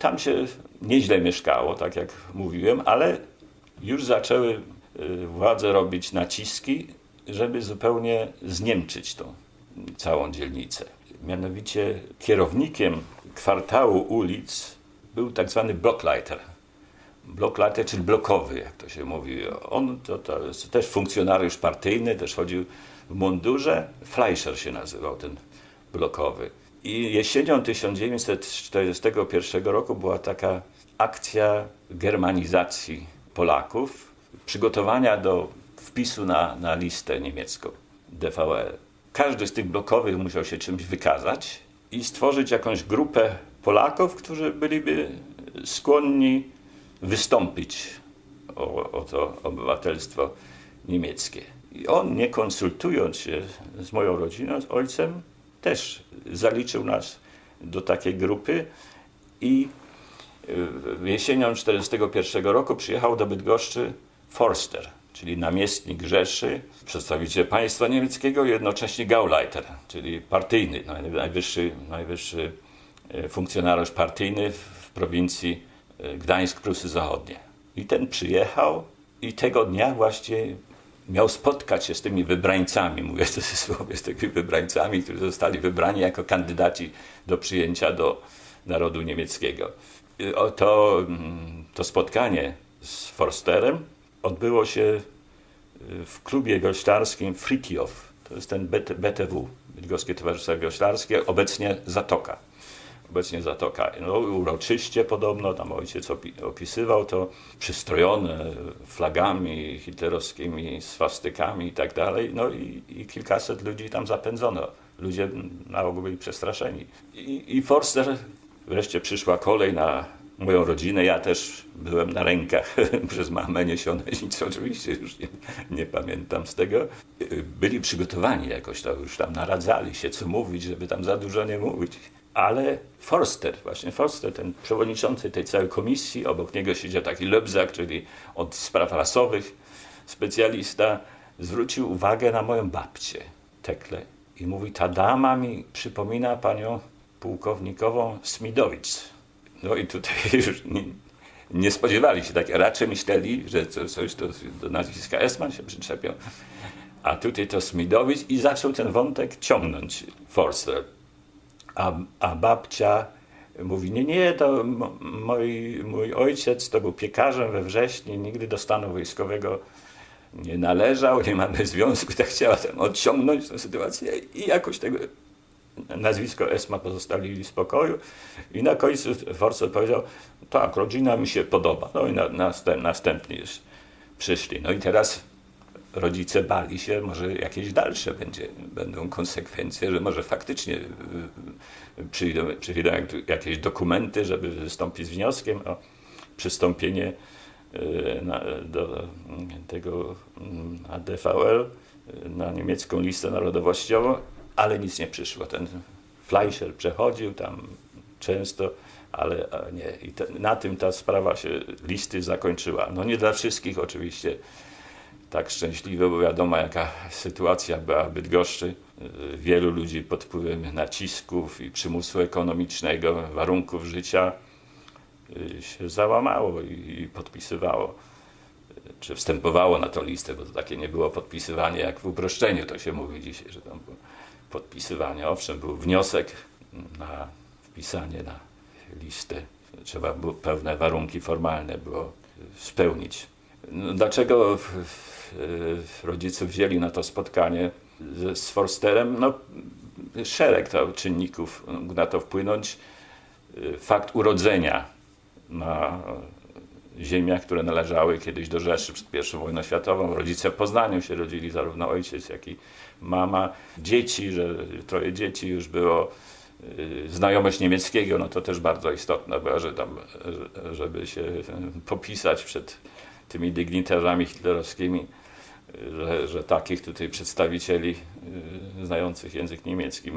Tam się nieźle mieszkało, tak jak mówiłem, ale już zaczęły y, władze robić naciski, żeby zupełnie zniemczyć tą całą dzielnicę. Mianowicie kierownikiem kwartału ulic był tak zwany blocklighter. Blocklighter, czyli blokowy, jak to się mówi. On to, to jest też funkcjonariusz partyjny, też chodził w mundurze. Fleischer się nazywał ten blokowy. I jesienią 1941 roku była taka akcja germanizacji Polaków, przygotowania do wpisu na, na listę niemiecką DVL. Każdy z tych blokowych musiał się czymś wykazać i stworzyć jakąś grupę Polaków, którzy byliby skłonni wystąpić o, o to obywatelstwo niemieckie. I on, nie konsultując się z moją rodziną, z ojcem, też zaliczył nas do takiej grupy i y, jesienią 1941 roku przyjechał do Bydgoszczy Forster, czyli namiestnik Rzeszy, przedstawiciel państwa niemieckiego i jednocześnie Gauleiter, czyli partyjny, naj- najwyższy, najwyższy y, funkcjonariusz partyjny w, prowincji y, Gdańsk, Prusy Zachodnie. I ten przyjechał i tego dnia właśnie miał spotkać się z tymi wybrańcami, mówię w cudzysłowie, z tymi wybrańcami, którzy zostali wybrani jako kandydaci do przyjęcia do narodu niemieckiego. O To, mm, to spotkanie z Forsterem odbyło się y, w klubie wioślarskim Fritjof. To jest ten BT, BTW, Bydgoskie Towarzystwo Wioślarskie, obecnie Zatoka. Obecnie Zatoka. No, uroczyście podobno, tam ojciec opi- opisywał to, przystrojone flagami hitlerowskimi, swastykami i tak dalej. No i, i kilkaset ludzi tam zapędzono. Ludzie na ogół byli przestraszeni. I, I Forster, wreszcie przyszła kolej na moją rodzinę. Ja też byłem na rękach przez mamę niesiony, nic oczywiście już nie, nie pamiętam z tego. Byli przygotowani jakoś, to już tam naradzali się, co mówić, żeby tam za dużo nie mówić. Ale Forster, właśnie Forster, ten przewodniczący tej całej komisji, obok niego siedział taki Lebzak, czyli od spraw rasowych specjalista, zwrócił uwagę na moją babcię, Tekle. I mówi, ta dama mi przypomina panią pułkownikową Smidowicz. No i tutaj już nie, nie spodziewali się tak, raczej myśleli, że co- coś do, do nazwiska Esman się przyczepią. A tutaj to Smidowicz i zaczął ten wątek ciągnąć Forster. A, a babcia mówi, nie, nie, to mój, mój ojciec to był piekarzem we wrześniu, nigdy do stanu wojskowego nie należał, nie mamy związku, tak chciała tam odciągnąć tę sytuację i jakoś tego nazwisko Esma pozostawili w spokoju i na końcu Forster powiedział, tak, rodzina mi się podoba. No i na, następ, następni już przyszli. No i teraz rodzice bali się, może jakieś dalsze będzie, będą konsekwencje, że może faktycznie y, y, przyjdą, przyjdą jak- jakieś dokumenty, żeby wystąpić z wnioskiem o przystąpienie y, do tego mm, na DVL, y, na niemiecką listę narodowościową, ale nic nie przyszło. Ten Fleischer przechodził tam często, ale nie. I te, na tym ta sprawa się listy zakończyła. No nie dla wszystkich oczywiście tak szczęśliwe, bo wiadomo jaka sytuacja była w Bydgoszczy. Y, Wielu ludzi pod wpływem nacisków i przymusu ekonomicznego, warunków życia y, się załamało i, i podpisywało, y, czy wstępowało na tą listę, bo to takie nie było podpisywanie jak w uproszczeniu, to się mówi dzisiaj, że tam było podpisywanie. Owszem, był wniosek na wpisanie na listę. Trzeba było pewne warunki formalne było spełnić. No, dlaczego rodzice wzięli na to spotkanie z, Forsterem? No, szereg to czynników mógł na to wpłynąć. Fakt urodzenia na ziemiach, które należały kiedyś do Rzeszy przed I wojną światową. Rodzice w Poznaniu się rodzili, zarówno ojciec, jak i mama. Dzieci, że troje dzieci już było. Y, Znajomość niemieckiego, no to też bardzo istotna była, że tam, że- żeby się y, popisać przed tymi dygnitarzami hitlerowskimi, y, że, że takich tutaj przedstawicieli znających język niemiecki